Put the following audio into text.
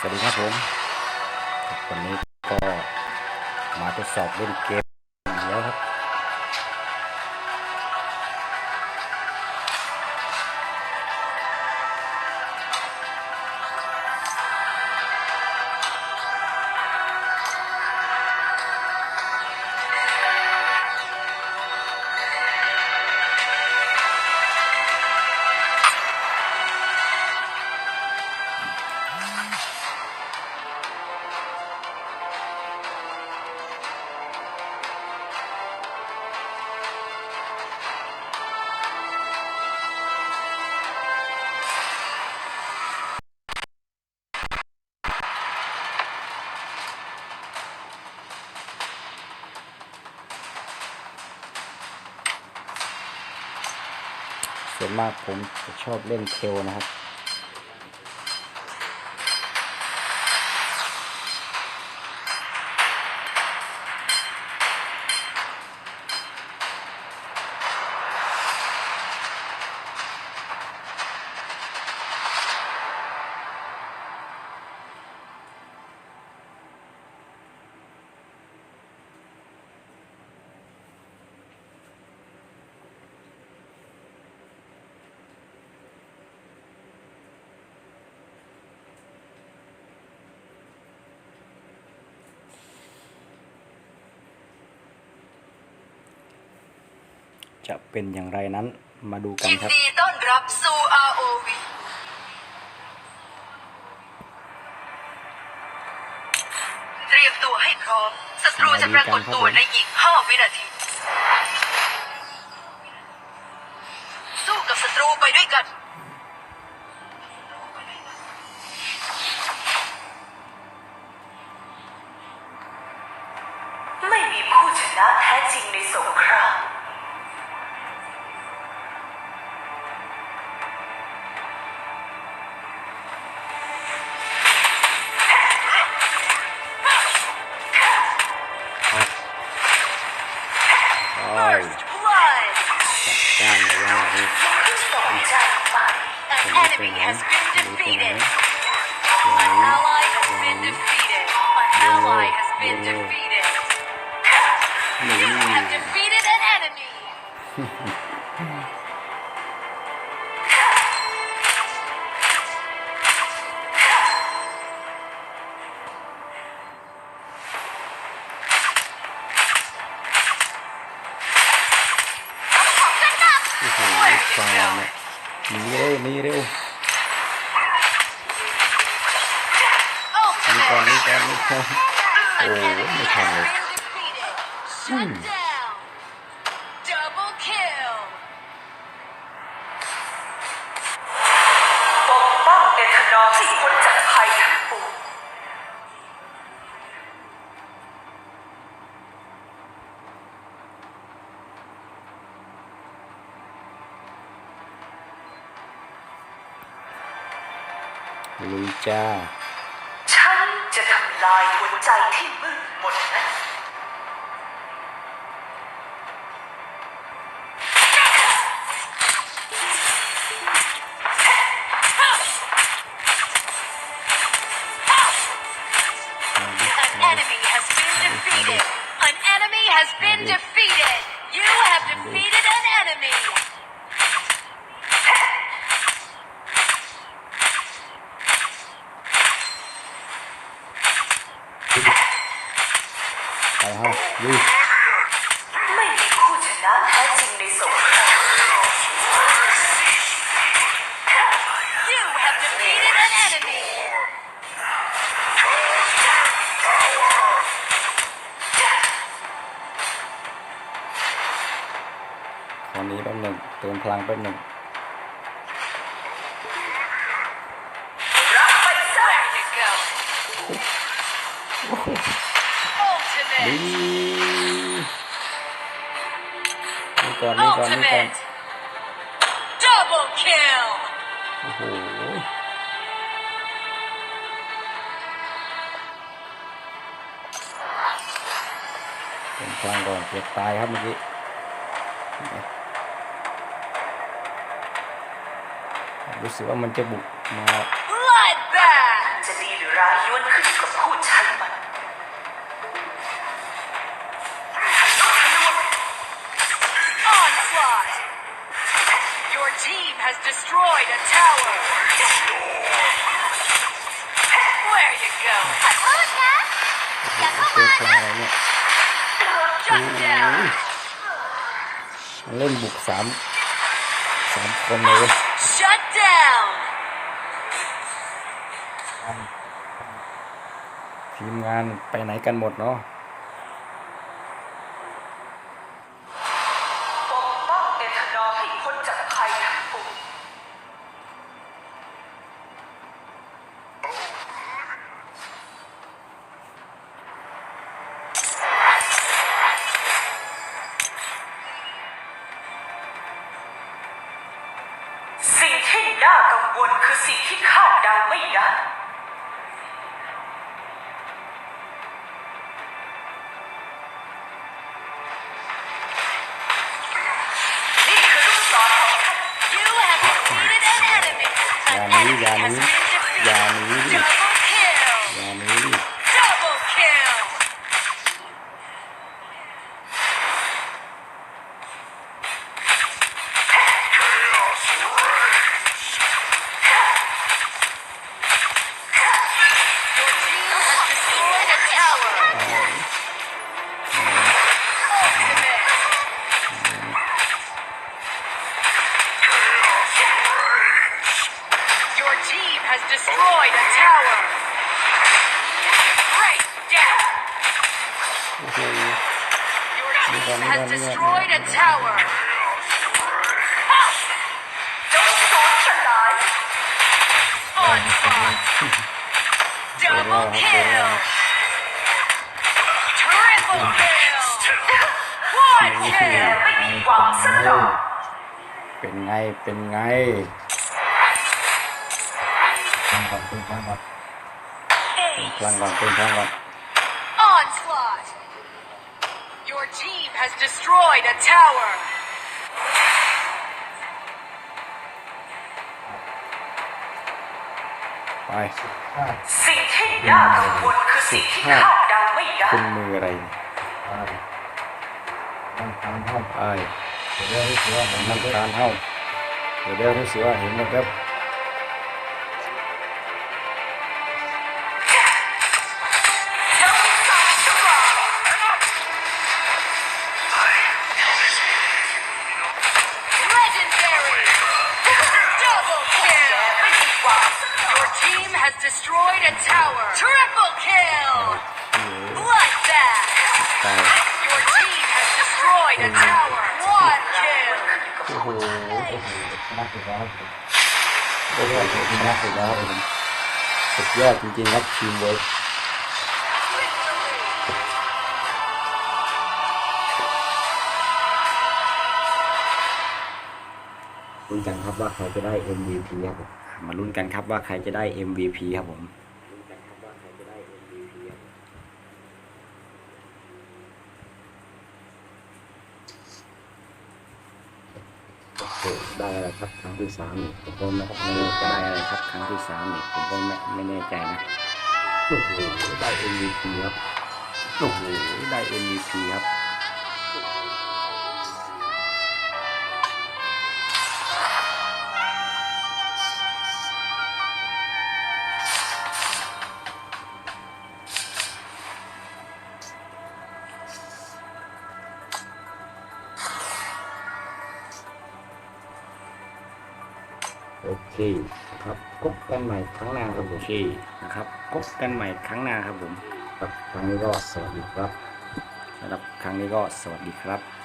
สวัสดีครับผม วันนี้ก็มาทดสอบเล่นเกม ส่วนมากผมจะชอบเล่นเทลนะครับ จะเป็นอย่างไรนั้นมาดูกันยินครับดีต้อนรับสู่ ROV เตรียมตัวให้พร้อมศัตรูจะปรากฏตัวในอีก 5 วินาที สู้กับศัตรูไปด้วยกันไม่มีผู้ชนะแท้จริงในสงคราม ฟังเราเนี่ยหนีเร็วหนีเร็วหนีก่อนหนีก่อนหนีก่อน An Oh, enemy what the has hell? been defeated. Shut down. องเอทานอลให้พ้นจากภัยทั้งปวงลุยจ้า ฉันจะทำลายหัวใจที่มืดมนนั้น defeated. An enemy has been defeated. You have defeated an enemy. ไปฮะลุย ไม่มีผู้ชนะแท้จริงในสงคราม You have defeated an enemy. อนี้แป๊บหนึ่งเติมพลังแป๊บหนึ่งรับไปซะ There you go. ดี Ultimate. นี่ก่อนนี่ก่อนนี่ก่อน Ultimate. Double kill. โอ้โหเติมพลังก่อนเกือบตายครับเมื่อกี้ รู้สึกว่ามันจะบุกมา Bloodbath. จะดีหรือร้ายล้วนขึ้นอยู่กับผู้ใช้มัน Onslaught! Your team has destroyed a tower. Where you go? เป็นเพลงอะไรเนี่ย Shut down. มันเล่นบุกสามสามคนเลยเว้ย Shut down. ทีมงานไปไหนกันหมดเนาะ คือสิ่งที่คาดเดาไม่ได้นี่คือลูกศรของฉัน You have defeated an enemy. An Yeah, enemy yeah, has yeah. been Yeah, defeated. yeah. Double kill. Has destroyed a tower. Break down. โอ้โห Your team Mira, has mira, mira, destroyed a mira. tower. จงสูญสลาย Onslaught. Double Hola, kill. hola. Triple kill. One kill. ไม่มีหวังสักหน่อยเป็นไง เป็นไงเป็นพลังก่อนเป็นพลังก่อนเป็นพลังก่อน Onslaught. Your team has destroyed a tower. ไปสิ่งที่น่ากังวลคือสิ่งที่คาดเดาไม่ได้คุณมืออะไรเนี่ยไปน้ำตาลเท่าเดี๋ยวเท่าเดี๋ยวรู้สึกว่าเห็นนะครับ has destroyed a tower. Triple kill. โอ้โห Bloodbath. ตาย Your team has destroyed a tower. One kill. โอ้โหชนะสุดแล้วโอ้โหชนะสุดแล้วครับผมสุดยอดจริงๆครับทีมเวิร์ก ลุ้นกันครับว่าใครจะได้ MVP ครับผมมาลุ้นกันครับว่าใครจะได้ MVP ครับผมลุ้นกันครับว่าใครจะได้ MVP ครับโอ้โหได้แล้วครับครั้งที่สามนี่ผมก็ไม่ไม่แน่ใจได้อะไรครับครั้งที่สามนี่ผมก็ไม่ไม่แน่ใจนะโอ้โหได้ MVP ครับโอ้โหได้ MVP ครับ โอเคครับพบกันใหม่ครั้งหน้าครับผโอมเคนะครับพบกันใหม่ครั้งหน้าครับผมครับครั้งนี้ก็สวัสดีครับ สำหรับครั้งนี้ก็สวัสดีครับ